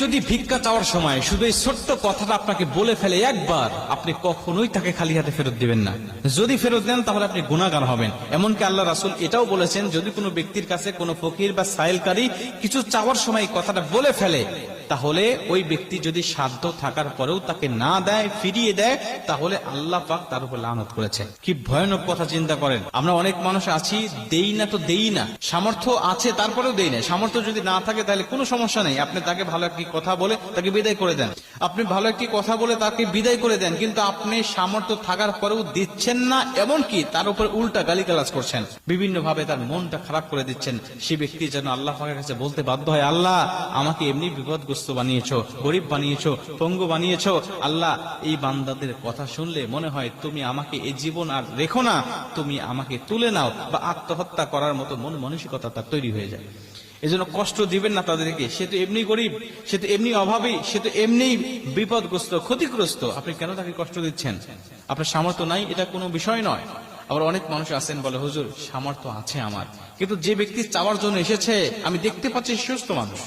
যদি ভিক্ষা চাওয়ার সময় শুধু এই ছোট্ট কথাটা আপনাকে বলে ফেলে একবার, আপনি কখনোই তাকে খালি হাতে ফেরত দিবেন না। যদি ফেরত দেন, তাহলে আপনি গুণাগার হবেন। এমনকি আল্লাহ রাসুল এটাও বলেছেন, যদি কোনো ব্যক্তির কাছে কোনো ফকির বা সাইলকারী কিছু চাওয়ার সময় কথাটা বলে ফেলে তাহলে ওই ব্যক্তি যদি সাধ্য থাকার পরেও তাকে না দেয়, ফিরিয়ে দেয়, তাহলে আল্লাহ পাক তার উপর লানত করেছেন কি ভয়ানক কথা চিন্তা করেন। আমরা অনেক মানুষ আছি, দেই না তো দেই না। সামর্থ্য আছে, তারপরেও দেই না। সামর্থ্য যদি না থাকে, তাহলে কোনো সমস্যা নেই। আপনি তাকে ভালো একটি কথা বলে তাকে বিদায় করে দেন। আপনি ভালো একটি কথা বলে তাকে বিদায় করে দেন, কিন্তু আপনি সামর্থ্য থাকার পরেও দিচ্ছেন না, এমনকি তার উপর উল্টা গালিগালাজ করছেন। বিভিন্ন ভাবে তার মনটা খারাপ করে দিচ্ছেন। সে ব্যক্তি যেন আল্লাহ কাছে বলতে বাধ্য হয়, আল্লাহ, আমাকে এমনি বিপদগ্রস্ত বানিয়েছো, গরিব বানিয়েছো, পঙ্গু বানিয়েছো। আল্লাহ, এই বান্দাদের কথা শুনলে মনে হয় তুমি আমাকে এই জীবন আর রেখো না, তুমি আমাকে তুলে নাও বা আত্মহত্যা করার মতো মন মানসিকতা তার তৈরি হয়ে যায়। এজন্য কষ্ট দিবেন না তাদেরকে। সে তো এমনি গরিব, সে তো এমনি অভাবী, সে তো এমনি বিপদগ্রস্ত, ক্ষতিগ্রস্ত। আপনি কেন তাকে কষ্ট দিচ্ছেন? আপনার সামর্থ্য নাই, এটা কোনো বিষয় নয়। আবার অনেক মানুষ আছেন বলে, হুজুর, সামর্থ্য আছে আমার। কিন্তু যে ব্যক্তি চাওয়ার জন্য এসেছে, আমি দেখতে পাচ্ছি সুস্থ মানুষ।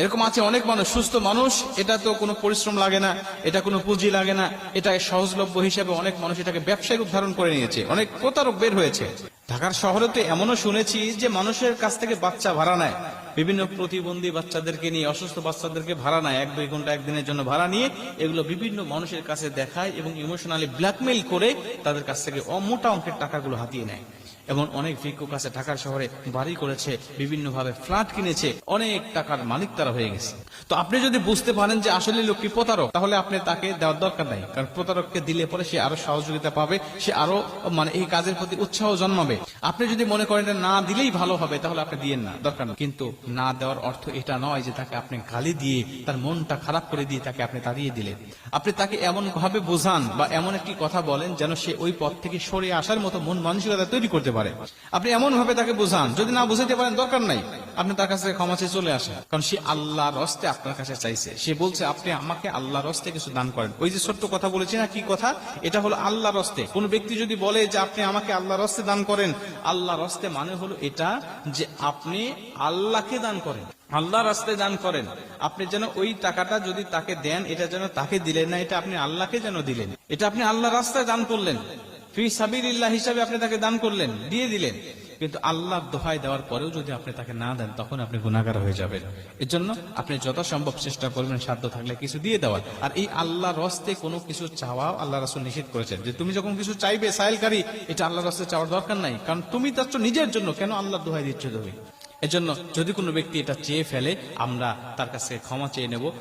এরকম আছে অনেক মানুষ, সুস্থ মানুষ, এটা তো কোনো পরিশ্রম লাগে না, এটা কোনো পুঁজি লাগে না, এটা সহজলভ্য হিসেবে অনেক মানুষ এটাকে ব্যবসায়িক উদ্ধারণ করে নিয়েছে, অনেক প্রতারক বের হয়েছে। ঢাকার শহরে তো এমনও শুনেছি যে মানুষের কাছ থেকে বাচ্চা ভাড়া নেয়, বিভিন্ন প্রতিবন্ধী বাচ্চাদেরকে নিয়ে, অসুস্থ বাচ্চাদেরকে ভাড়া নেয়, এক দুই ঘণ্টা একদিনের জন্য ভাড়া নিয়ে, এগুলো বিভিন্ন মানুষের কাছে দেখায় এবং ইমোশনালি ব্ল্যাকমেইল করে তাদের কাছ থেকে অমোটা অঙ্কের টাকাগুলো হাতিয়ে নেয়। এমন অনেক ভিক্ষুক আছে, ঢাকার শহরে বাড়ি করেছে বিভিন্ন ভাবে ফ্ল্যাট কিনেছে, অনেক টাকার মালিক তারা হয়ে গেছে। তো আপনি যদি বুঝতে পারেন যে আসলে লোকটি প্রতারক, তাহলে আপনি তাকে দেওয়ার দরকার নাই। কারণ প্রতারককে দিলে পরে সে আরও সহযোগিতা পাবে, সে আরও মানে এই কাজের প্রতি উৎসাহ জন্মাবে। আপনি যদি মনে করেন না দিলেই ভালো হবে, তাহলে আপনি দিয়ে না, দরকার কিন্তু না দেওয়ার অর্থ এটা নয় যে তাকে আপনি গালি দিয়ে, তার মনটা খারাপ করে দিয়ে তাকে আপনি তাড়িয়ে দিলেন। আপনি তাকে এমন ভাবে বোঝান বা এমন একটি কথা বলেন যেন সে ওই পথ থেকে সরে আসার মতো মন মানসিকতা তৈরি করতে পারে। আপনি এমন ভাবে তাকে বোঝান, যদি না বুঝাতে পারেন দরকার নাই। আপনি তার কাছে ক্ষমা চেয়ে চলে আসেন। কারণ সে আল্লাহর রস্তে আপনার কাছে চাইছে। সে বলছে, আপনি আমাকে আল্লাহর রস্তে কিছু দান করেন। ওই যে ছোট্ট কথা বলেছি না, কি কথা? এটা হলো আল্লাহর রস্তে। কোন ব্যক্তি যদি বলে যে, আপনি আমাকে আল্লাহর রস্তে দান করেন, আল্লাহর রস্তে মানে হলো এটা যে, আপনি আল্লাহকে দান করেন। আল্লাহ রাস্তায় দান করেন। আপনি যেন ওই টাকাটা যদি তাকে দেন, এটা যেন তাকে দিলেন না, এটা আপনি আল্লাহকে যেন দিলেন। এটা আপনি আল্লাহ রাস্তায় দান করলেন। ফি সাবিরিল্লাহ হিসাবে আপনি তাকে দান করলেন, দিয়ে দিলেন। কিন্তু আল্লাহ দোহাই দেওয়ার পরেও যদি আপনি তাকে না দেন, তখন আপনি গুণাগার হয়ে যাবেন। এর জন্য আপনি যথাসম্ভব চেষ্টা করবেন সাধ্য থাকলে কিছু দিয়ে দেওয়ার। আর এই আল্লাহ রস্তে কোনো কিছু চাওয়াও আল্লাহ রাসুল নিষেধ করেছেন। যে তুমি যখন কিছু চাইবে, সাইলকারী, এটা আল্লাহ রস্তে চাওয়ার দরকার নাই। কারণ তুমি চাচ্ছ নিজের জন্য, কেন আল্লাহ দোহাই দিচ্ছ তুমি? এজন্য যদি কোনো ব্যক্তি এটা চেয়ে ফেলে, আমরা তার কাছে ক্ষমা চেয়ে নেব।